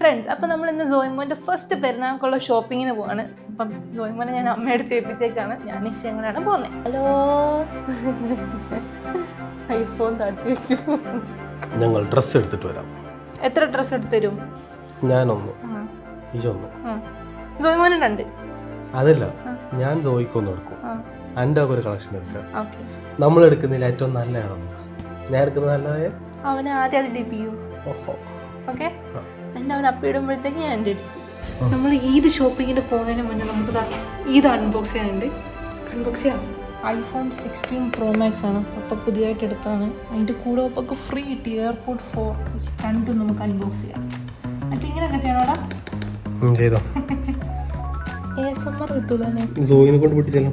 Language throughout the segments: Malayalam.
ഫ്രണ്ട്സ് അപ്പം നമ്മൾ ഇന്ന് ജോയിമോന്റെ ഫസ്റ്റ് പെരുന്നാൾക്കുള്ള ഷോപ്പിങ്ങിന് പോവാണ്. അപ്പം ജോയിമോനെ ഞാൻ അമ്മയെടുത്ത് ഏൽപ്പിച്ചേക്കാണ്. ഞാൻ ഇച്ചങ്ങളാണ് പോകുന്നത്. ഹലോ. ഐഫോൺ താഴ്ത്തി വെച്ചു. ഞങ്ങൾ ഡ്രസ്സ് എടുത്തിട്ട് വരാം. എത്ര ഡ്രസ്സ് എടുത്തു തരും? ഞാനൊന്ന്. ഇജൊന്ന് ജോയ്മോനെ രണ്ട്. അതല്ല ഞാൻ ജോയിക്കൊന്ന് എടുക്കും. എന്റെ ഒരു കളക്ഷൻ എടുക്കാം. നമ്മൾ എടുക്കുന്നതിൽ ഏറ്റവും നല്ല ഏതാ നോക്കാം? ഞാൻ എടുക്കുന്നത് നല്ലതായ? അവനെ ആദ്യം അത് ഡിപ്പ് ചെയ്യും ഓഹോ. ഓക്കെ? എന്നെ അവൻ അപ്പിടുമ്പോഴത്തേക്ക് ഞാൻ എന്റെ എടുക്കും. നമ്മൾ ഈദ് ഷോപ്പിങ്ങിന് പോകുന്നതിന് മുന്നേ നമുക്ക് ദാ ഈദ് അൺബോക്സ് ചെയ്യാനുണ്ട്. അൺബോക്സ് ചെയ്യാം. ഐഫോൺ സിക്സ്റ്റീൻ പ്രോ മാക്സ് ആണ്. പപ്പ പുതിയതായിട്ട് എടുത്താണ് അതിന്റെ കൂടെ പപ്പക്ക് ഫ്രീ കിട്ടി. എയർപോർട്ട് ഫോർ രണ്ടും നമുക്ക് അൺബോക്സ് ചെയ്യാം. എന്നിട്ട് ഇങ്ങനെയൊക്കെ ചെയ്യണോടാ ചെയ്തോ. എ എസ് എം ആർ കിട്ടൂല അല്ലേ? കൊണ്ട് പൊട്ടിച്ചല്ലോ.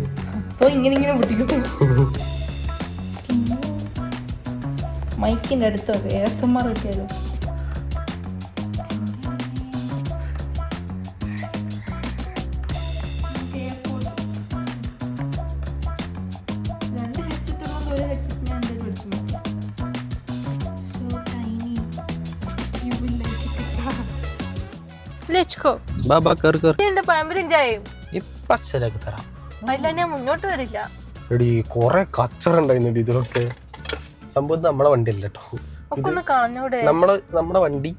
സോ ഇങ്ങനെ ഇങ്ങനെ പൊട്ടിക്കും. മൈക്കിന്റെ അടുത്തൊക്കെ എ എസ് എം ആർ കിട്ടിയാലും? Let's go. ബാബാ കർ കർ എന്റെ പഴമ്പരും ചായയും ഈ ശരിയാക്കി തരാം. അല്ലാണ്ട് ഞാൻ മുന്നോട്ട് വരില്ല. എടി കൊറേ കച്ചറ ഉണ്ടായിരുന്നുണ്ട് ഇതിലൊക്കെ. സംഭവം നമ്മളെ വണ്ടി അല്ല കേട്ടോ ഒന്ന് കളഞ്ഞൂടെ? നമ്മളെ നമ്മുടെ വണ്ടി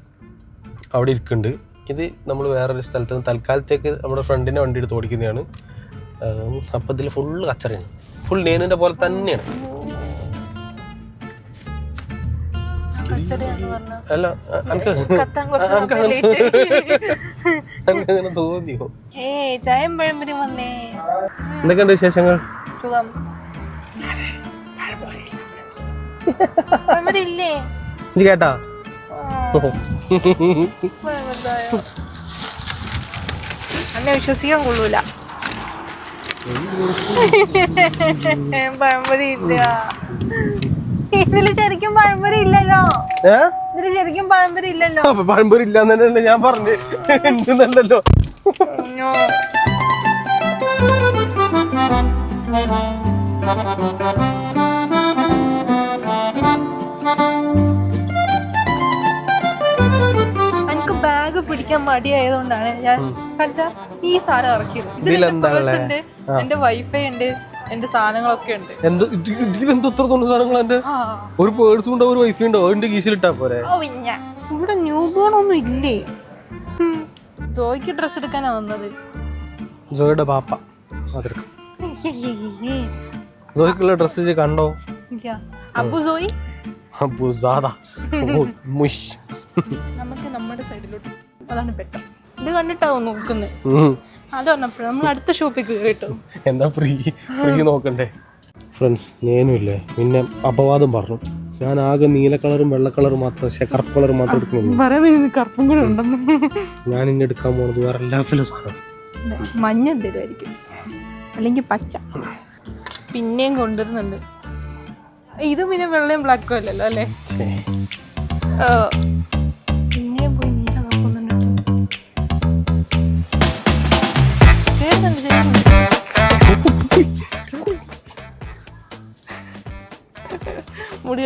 അവിടെ ഇരിക്കുന്നുണ്ട്. ഇത് നമ്മൾ വേറൊരു സ്ഥലത്ത് നിന്ന് തൽക്കാലത്തേക്ക് നമ്മുടെ ഫ്രണ്ടിന്റെ വണ്ടി എടുത്ത് ഓടിക്കുന്നതാണ്. അപ്പം ഇതിൽ ഫുള്ള് കച്ചറയാണ്. ഫുൾ നേനിന്റെ പോലെ തന്നെയാണ്. അല്ല എനിക്ക് അങ്ങനെ തോന്നിയോ? എന്തൊക്കെയുണ്ട് വിശേഷങ്ങൾ? കേട്ടാ? എന്നെ വിശ്വസിക്കാൻ കൊള്ളൂല. പഴമ്പരി ഇല്ല. ഇതിൽ ശരിക്കും പഴമ്പരി ഇല്ലല്ലോ. ഇതിൽ ശരിക്കും ഇല്ലല്ലോ. അപ്പൊ പഴംപൊരി ഇല്ലാന്ന് തന്നെയല്ലേ ഞാൻ പറഞ്ഞു. എനിക്ക് ബാഗ് പിടിക്കാൻ മടിയായതുകൊണ്ടാണ് ഞാൻ ഈ സാധനം ഇറക്കിയത്. ഇതിലെന്താ എന്റെ വൈഫൈ ഉണ്ട്. എന്റെ സാധനങ്ങളൊക്കെ ഉണ്ട്. എന്ത് ഇതിലെന്ത് ഇത്ര തൊണ്ണു സാധനങ്ങൾ എന്റെ ഒരു പേഴ്സും ഉണ്ടോ ഒരു വൈഫൈ ഉണ്ടോ കീശിലിട്ടാ പോരെ? ഇവിടെ ന്യൂ ബോൺ ഒന്നും ഇല്ലേ? ഹും. സോയ്ക്ക് ഡ്രസ് എടുക്കാനാ വന്നത്. ജോയുടെ പാപ്പ അതെടുക്കാം. ജോയ്ക്കുള്ള ഡ്രസ്സ് കണ്ടോ. അബു സോയി? അബു സാദാ. മുഷ്. നമുക്ക് നമ്മുടെ സൈഡിലോട്ട് അതാണ് പെട്ടെന്ന് ഇത് കണ്ടിട്ടാവും നോക്കുന്നത്. അത് പറഞ്ഞപ്പോഴും നമ്മൾ അടുത്ത ഷോപ്പിൽ കേട്ടോ. എന്താ ഫ്രീ ഫ്രീ നോക്കണ്ടേ? ഫ്രണ്ട്സ് ഞാനുമില്ലേ പിന്നെ അപവാദം പറഞ്ഞു. ഞാൻ ആകെ നീല കളറും വെള്ള കളറും മാത്രം കറുപ്പ് കളർ മാത്രം എടുക്കുന്നുള്ളൂ. കറുപ്പും കൂടെ ഉണ്ടെന്ന്. ഞാൻ ഇനി എടുക്കാൻ പോണത് വേറെ എല്ലാ സാധനം. മഞ്ഞ എന്തെങ്കിലും അല്ലെങ്കിൽ പച്ച. പിന്നെയും കൊണ്ടുവരുന്നുണ്ട്. ഇത് പിന്നെ വെള്ളയും ബ്ലാക്കും അല്ലല്ലോ അല്ലേ?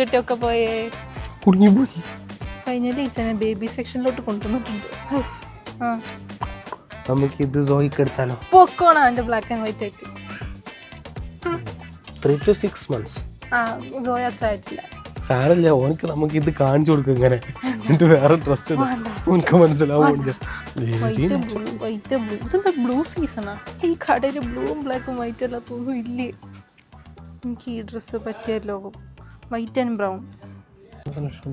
കെട്ടിയൊക്കെ പോയേ കുടുങ്ങിപ്പോയി ഫൈനലി ഇച്ചനെ ബേബി സെക്ഷനിലോട്ട് കൊണ്ടുവന്നിട്ടുണ്ട്. ആ. നമുക്ക് ഇത് സോയിക്ക് എടുത്താലോ? പൊക്കോണ അവന്റെ ബ്ലാക്ക് ആൻഡ് വൈറ്റ് ആയിട്ട്. ത്രീ ടു സിക്സ് മന്ത്സ് ആ സോയ അത്ര ആയിട്ടില്ല. സാരല്ല ഓനക്ക് നമുക്ക് ഇത് കാണിച്ചു കൊടുക്കും ഇങ്ങനെ. എന്നിട്ട് വേറെ ഡ്രസ് ഓനക്ക് മനസ്സിലാവും ഇതെന്താ ബ്ലൂ സീസണാ ഈ കടയിൽ ബ്ലൂവും ബ്ലാക്കും വൈറ്റ് അല്ലാത്തൊന്നും ഇല്ലേ? എനിക്ക് ഈ ഡ്രസ്സ് പറ്റിയല്ലോ വൈറ്റ് ആൻഡ് ബ്രൗൺ.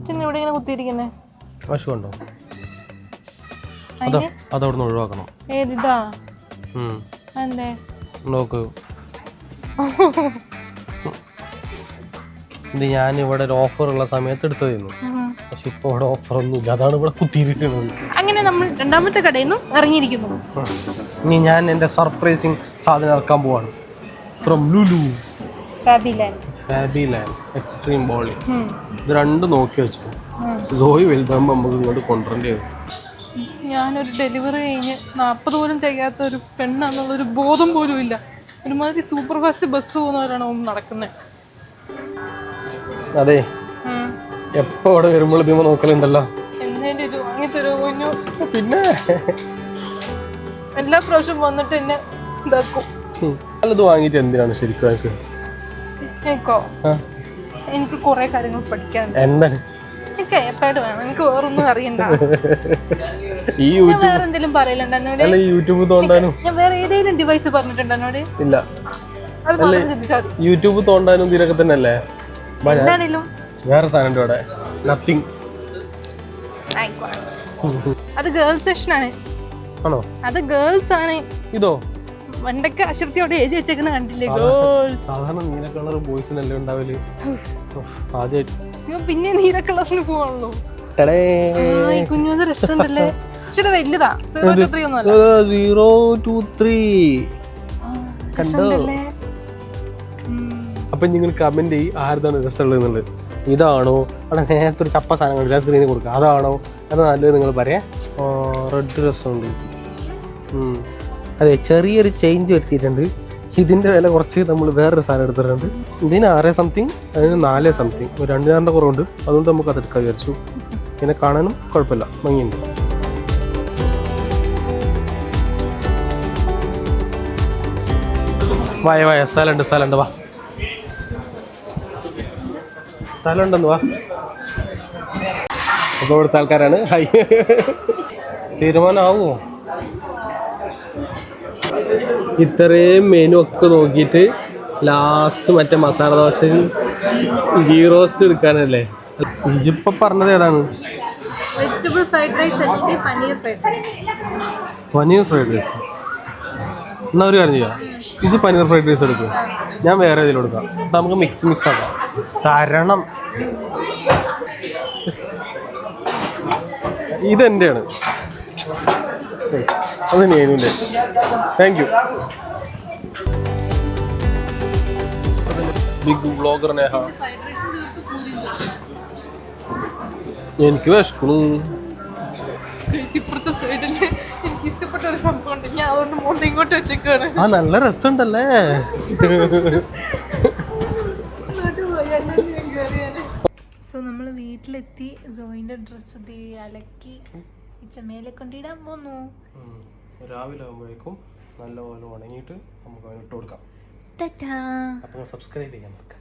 ചെന്ന് ഇവിടെ ഇങ്ങനെ കുത്തിയിരിക്കുന്നേ? പശു ഉണ്ടോ അതവിടുന്ന് ഒഴിവാക്കണം. ഏതിതാ. എന്തേ നോക്ക്. ഇത് ഞാൻ ഇവിടെ ഒരു ഓഫർ ഉള്ള സമയത്ത് എടുത്തതായിരുന്നു. പക്ഷെ ഇപ്പൊ ഇവിടെ ഓഫർ ഒന്നും ഇല്ല അതാണ് ഇവിടെ കുത്തിയിരിക്കുന്നത്. അങ്ങനെ നമ്മൾ രണ്ടാമത്തെ കടയിൽ നിന്നും ഇറങ്ങിയിരിക്കുന്നു ഇനി ഞാൻ എന്റെ സർപ്രൈസിങ് സാധനം ഇറക്കാൻ പോവാണ്. ഫ്രം ലുലു സാദിലാൻഡ് ഫാബി ലാൻഡ് എക്സ്ട്രീം ബോളി ഇത് രണ്ടും നോക്കി വെച്ചു ജോയി വലുതാകുമ്പോൾ നമുക്ക് ഇങ്ങോട്ട് കൊണ്ടുവരേണ്ടി വരും. ഞാനൊരു ഡെലിവറി കഴിഞ്ഞ് നാൽപ്പത് പോലും തികയാത്ത ഒരു പെണ്ണാണെന്നുള്ളൊരു ബോധം പോലും ഇല്ല. ഒരുമാതിരി സൂപ്പർ ഫാസ്റ്റ് ബസ് പോകുന്നവരാണ് ഒന്ന് നടക്കുന്നത് അതെ. എപ്പോ അവിടെ വരുമ്പോൾ ഇതിമ നോക്കലുണ്ടല്ലോ. പിന്നെ? എല്ലാ പ്രാവശ്യം വന്നിട്ട് എന്നെ ഇതാക്കും. അല്ലത് വാങ്ങിയിട്ട് എന്തിനാണ് ശരിക്കും എനിക്ക്? എനിക്കോ കുറെ കാര്യങ്ങൾ പഠിക്കാനുണ്ട് എന്താണ്? എനിക്ക് ഐപാഡ് വേണം. എനിക്ക് വേറൊന്നും അറിയണ്ട. ഈ വേറെ എന്തെങ്കിലും പറയലുണ്ടോ എന്നോട്? യൂട്യൂബ് തോണ്ടാനും. ഞാൻ വേറെ ഏതെങ്കിലും ഡിവൈസ് പറഞ്ഞിട്ടുണ്ടോ എന്നോട്? ഇല്ല. യൂട്യൂബ് തോണ്ടാനും ഇതിനൊക്കെ തന്നെ അല്ലേ വേറെ സാധനം ഇവിടെ നത്തിങ് അത് ഗേൾസ് സെഷൻ ആണ്. ആണോ? അത് ഗേൾസ് ആണ്. ഇതോ? പണ്ടൊക്കെ അശ്രത്തിയോടെ എഴുതി വെച്ചേക്കുന്ന കണ്ടില്ലേ? ഗോൾസ് സാധാരണ നീല കളർ ബോയ്സിനല്ലേ ഉണ്ടാവൽ? ആദ്യമായിട്ട് പിന്നെ നീല കളറിന് പോവാണല്ലോ. കുഞ്ഞു രസമുണ്ടല്ലേ? പക്ഷെ വലുതാ. സീറോ ടു ത്രീ ഒന്നും അല്ല. സീറോ ടു ത്രീ കണ്ടോ? അപ്പൊ നിങ്ങൾ കമന്റ് ചെയ്യും. ആരുതാണ് രസമുള്ളത് ഇതാണോ? അവിടെ നേരത്തെ ഒരു ചപ്പ സാധനം കണ്ടില്ല? സ്ക്രീനിൽ കൊടുക്കുക അതാണോ? അത് നല്ലത് നിങ്ങൾ പറയാം. റെഡ് രസമുണ്ട്. അതെ ചെറിയൊരു ചേഞ്ച് വരുത്തിയിട്ടുണ്ട്. ഇതിന്റെ വില കുറച്ച് നമ്മൾ വേറൊരു സാധനം എടുത്തിട്ടുണ്ട്. ഇതിന് ആറ് സംതിങ് അതിന് നാല് സംതിങ് ഒരു രണ്ട് നാളത്തെ കുറവുണ്ട്. അതുകൊണ്ട് നമുക്ക് അതെടുക്കാൻ വിചാരിച്ചു. പിന്നെ കാണാനും കുഴപ്പമില്ല. ഭംഗിയുണ്ട്. വായ വായ സ്ഥലമുണ്ട് സ്ഥലമുണ്ട്. വാ. സ്ഥലമുണ്ടെന്ന് വാ. അപ്പോൾ ഇവിടുത്തെ ആൾക്കാരാണ്. ഹൈ. തീരുമാനമാവുമോ? ഇത്രയും മെനു ഒക്കെ നോക്കിയിട്ട് ലാസ്റ്റ് മറ്റേ മസാല ദോശ ഗീ റോസ്റ്റ് എടുക്കാനല്ലേ? ഇജിപ്പോ പറഞ്ഞത് ഏതാണ്? വെജിറ്റബിൾ ഫ്രൈഡ് റൈസ് അല്ലെങ്കിൽ paneer fried rice paneer fried rice എന്നാ ഒരു കാര്യം ചെയ്യാം. ഇത് പനീർ ഫ്രൈഡ് റൈസ് എടുക്കും. ഞാൻ വേറെ ഇതിൽ കൊടുക്കാം. നമുക്ക് മിക്സ് മിക്സ് ആക്കാം. തരണം. ഇതെന്റെയാണ് അത് നേനുണ്ട് thank you big blogger Neha. എനിക്ക് വിശക്കണു ഇപ്പുറത്തെ സൈഡിൽ എനിക്ക് ഇഷ്ടപ്പെട്ട ഒരു സംഭവം ഉണ്ട്. ഞാൻ അതുകൊണ്ട് ഇങ്ങോട്ട് വെച്ചേക്കാണ്. ആ നല്ല രസമുണ്ടല്ലേ? സോ നമ്മൾ വീട്ടിലെത്തി ജോയിന്റെ ഡ്രസ്സ് അലക്കി. ചമേലെ കൊണ്ടിടാൻ പോന്നു. രാവിലെ ആകുമ്പോഴേക്കും നല്ലപോലെ ഉണങ്ങിയിട്ട് നമുക്ക് അതിന് ഇട്ട് കൊടുക്കാം. അപ്പൊ സബ്സ്ക്രൈബ് ചെയ്യാൻ നോക്കാം